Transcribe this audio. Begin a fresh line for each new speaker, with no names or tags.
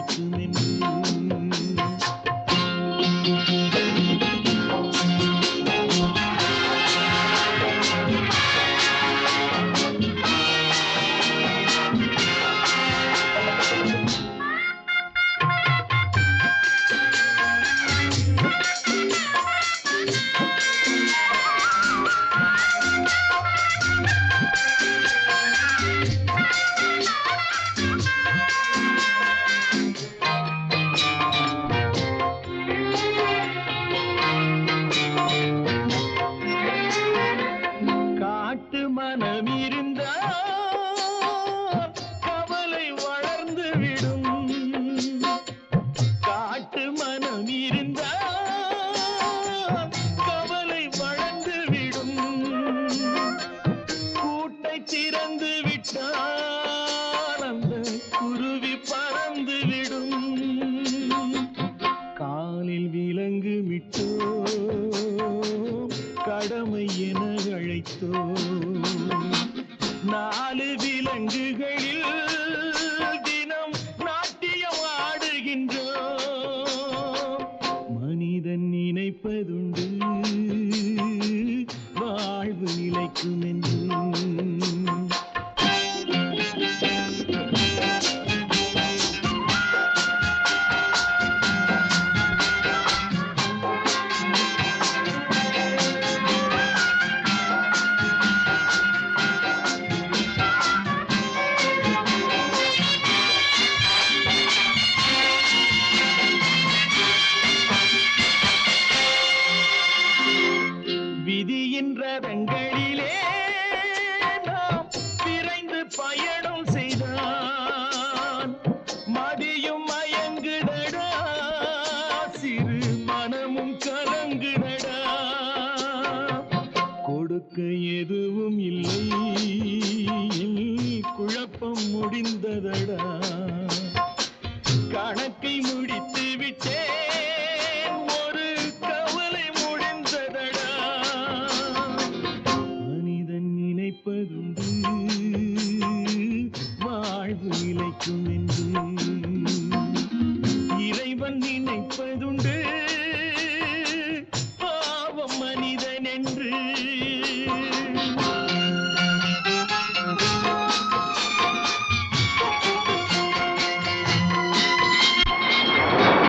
வாழ்வு நிலைக்கும் என்று காட்டு கவலை வளர்ந்து விடும். காட்டு மனம் இருந்தால் கவலை வளர்ந்து விடும். கூட்டை திறந்து விட்டால் அந்த குருவி பறந்து விடும். காலில் விலங்கு விட்டோ கடமை என அழைத்தோ. நாலு விலங்குகளில் தினம் நாட்டியம் ஆடுகின்றோம். மனிதன் நினைப்பதுண்டு வாழ்வு நிலைக்கும் என்று ரதங்களிலே நாம் விரைந்து பயணம் செய்தான். மதியும் மயங்குதடா சிறு மனமும் கலங்குதடா. கொடுக்க எதுவும் இல்லை குழப்பம் முடிந்ததடா. வாழ்வு என்று இறைவன் நினைப்பதுண்டு.